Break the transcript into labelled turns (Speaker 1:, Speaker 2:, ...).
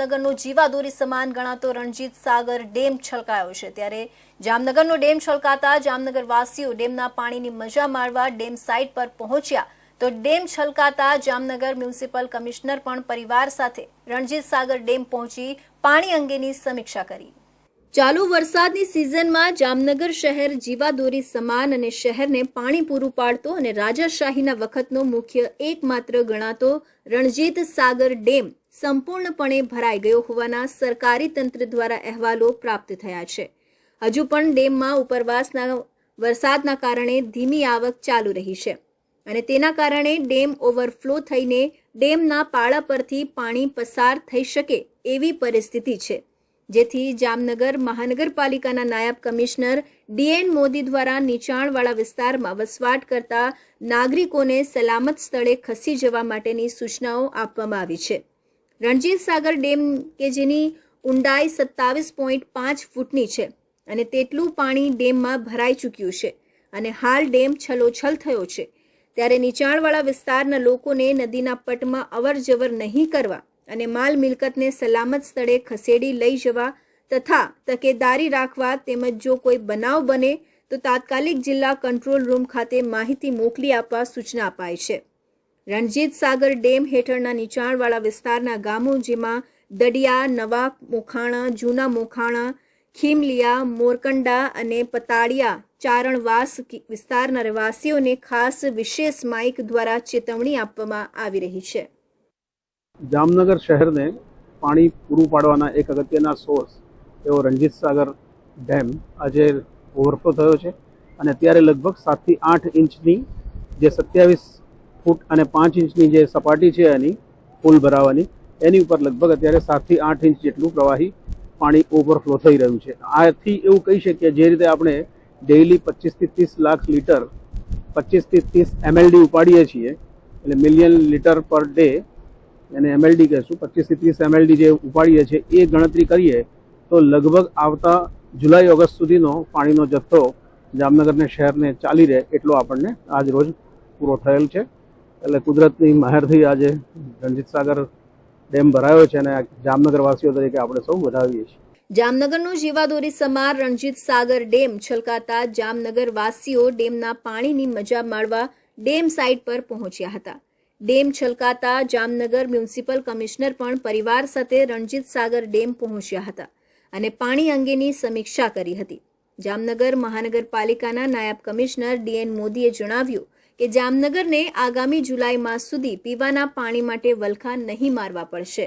Speaker 1: જામનગરનો જીવાદોરી સમાન ગણાતો રણજીત સાગર ડેમ છલકાયો છે. ત્યારે જામનગરનો ડેમ છલકાતા જામનગરવાસીઓ ડેમના પાણીની મજા માણવા ડેમ સાઇટ પર પહોંચ્યા. તો ડેમ છલકાતા જામનગર મ્યુનિસિપલ કમિશનર પણ પરિવાર સાથે રણજીત સાગર ડેમ પહોંચી પાણી અંગેની સમીક્ષા કરી. ચાલુ વરસાદની સિઝનમાં જામનગર શહેર જીવાદોરી સમાન અને શહેરને પાણી પૂરું પાડતો અને રાજાશાહીના વખતનો મુખ્ય એકમાત્ર ગણાતો રણજીત સાગર ડેમ સંપૂર્ણપણે ભરાઈ ગયો હોવાના સરકારી તંત્ર દ્વારા અહેવાલો પ્રાપ્ત થયા છે. હજુ પણ ડેમમાં ઉપરવાસના વરસાદના કારણે ધીમી આવક ચાલુ રહી છે અને તેના કારણે ડેમ ઓવરફ્લો થઈને ડેમના પાળા પરથી પાણી પસાર થઈ શકે એવી પરિસ્થિતિ છે. જેથી જામનગર મહાનગરપાલિકાના નાયબ કમિશનર ડીએન મોદી દ્વારા નીચાણવાળા વિસ્તારમાં વસવાટ કરતા નાગરિકોને સલામત સ્થળે ખસી જવા માટેની સૂચનાઓ આપવામાં આવી છે. રણજીત સાગર ડેમ કે જેની ઊંડાઈ સત્તાવીસ પોઈન્ટ પાંચ ફૂટની છે અને તેટલું પાણી ડેમમાં ભરાઈ ચૂક્યું છે અને હાલ ડેમ છલોછલ થયો છે. ત્યારે નીચાણવાળા વિસ્તારના લોકોને નદીના પટમાં અવર જવર નહીં કરવા અને માલ મિલકતને સલામત સ્થળે ખસેડી લઈ જવા તથા તકેદારી રાખવા તેમજ જો કોઈ બનાવ બને તો તાત્કાલિક જિલ્લા કંટ્રોલ રૂમ ખાતે માહિતી મોકલી આપવા સૂચના અપાઈ છે. રણજીત સાગર ડેમ હેઠળના નીચાણવાળા વિસ્તારના ગામો જેમાં દડિયા, નવા મોખાણા, જૂના મોખાણા, ખીમલિયા, મોરકંડા અને પતાળિયા ચારણવાસ વિસ્તારના રહેવાસીઓને ખાસ વિશેષ માઇક દ્વારા ચેતવણી આપવામાં આવી રહી છે.
Speaker 2: જામનગર શહેરને પાણી પૂરું પાડવાના એક અગત્યના સોર્સ એવો રણજીત સાગર ડેમ આજે ઓવરફ્લો થયો છે અને અત્યારે લગભગ સાતથી આઠ ઇંચની જે સત્યાવીસ ફૂટ અને પાંચ ઇંચની જે સપાટી છે એની, ફૂલ ભરાવાની, એની ઉપર લગભગ અત્યારે સાતથી આઠ ઇંચ જેટલું પ્રવાહી પાણી ઓવરફ્લો થઈ રહ્યું છે. આથી એવું કહી શકીએ જે રીતે આપણે ડેઇલી પચીસથી ત્રીસ લાખ લીટર, પચીસથી ત્રીસ એમએલડી ઉપાડીએ છીએ, એટલે મિલિયન લીટર પર ડે એને એમએલડી કહેશું, પચીસથી ત્રીસ એમએલડી જે ઉપાડીએ છીએ, એ ગણતરી કરીએ, તો લગભગ આવતા જુલાઈ, ઓગસ્ટ સુધીનો પાણીનો જથ્થો જામનગરને, શહેરને ચાલી રહે એટલો આપણને આજ રોજ પૂરો થયેલ છે. એટલે કુદરતની મહેરથી આજે રણજીત સાગર ડેમ ભરાયો છે અને જામનગર વાસીઓ તરીકે આપણે સૌ વધાવીએ છીએ.
Speaker 1: જામનગરનો જીવાદોરી સમાર રણજીત સાગર ડેમ છલકાતા જામનગર વાસીઓ ડેમના પાણીની મજા માણવા ડેમ સાઇટ પર પહોંચ્યા હતા. ડેમ છલકાતા જામનગર મ્યુનિસિપલ કમિશનર પણ પરિવાર સાથે રણજીત સાગર ડેમ પહોંચ્યા હતા અને પાણી અંગેની સમીક્ષા કરી હતી. જામનગર મહાનગરપાલિકાના નાયબ કમિશનર ડીએન મોદીએ જણાવ્યું કે જામનગરને આગામી જુલાઈ માસ સુધી પીવાના પાણી માટે વલખા નહીં મારવા પડશે.